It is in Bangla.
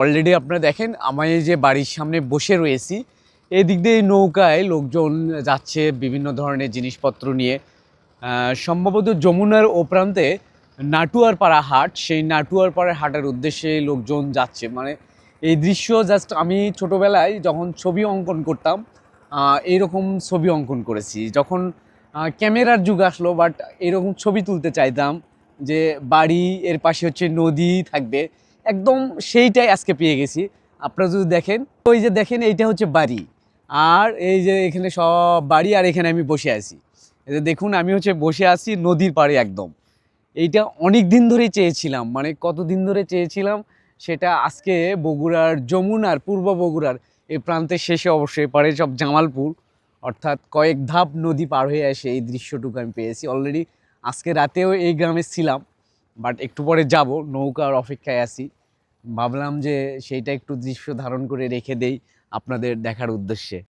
অলরেডি আপনারা দেখেন, আমি যে বাড়ির সামনে বসে রয়েছি, এই দিক দিয়ে নৌকায় লোকজন যাচ্ছে বিভিন্ন ধরনের জিনিসপত্র নিয়ে। সম্ভবত যমুনার ও প্রান্তে নাটুয়ার পাড়া হাট, সেই নাটুয়ার পাড়া হাটের উদ্দেশ্যে লোকজন যাচ্ছে। মানে এই দৃশ্য জাস্ট আমি ছোটোবেলায় যখন ছবি অঙ্কন করতাম এইরকম ছবি অঙ্কন করেছি। যখন ক্যামেরার যুগ আসলো বাট এরকম ছবি তুলতে চাইতাম যে বাড়ি এর পাশে হচ্ছে নদী থাকবে। একদম সেইটাই আজকে পেয়ে গেছি। আপনারা যদি দেখেন, ওই যে দেখেন, এইটা হচ্ছে বাড়ি। আর এই যে এখানে সব বাড়ি, আর এখানে আমি বসে আছি। এই যে দেখুন, আমি হচ্ছে বসে আছি নদীর পাড়ে একদম। এইটা অনেক দিন ধরেই চেয়েছিলাম মানে কত দিন ধরে চেয়েছিলাম, সেটা আজকে বগুড়ার যমুনার, পূর্ব বগুড়ার, এই প্রান্তের শেষে অবশ্যই পারে সব জামালপুর, অর্থাৎ কয়েক ধাপ নদী পার হয়ে এসে এই দৃশ্যটুকু আমি পেয়েছি অলরেডি আজকে রাতেও এই গ্রামে ছিলাম। বাট একটু পরে যাব, নৌকার অপেক্ষায় আছি। ভাবলাম যে সেইটা একটু দৃশ্য ধারণ করে রেখে দেই আপনাদের দেখার উদ্দেশ্যে।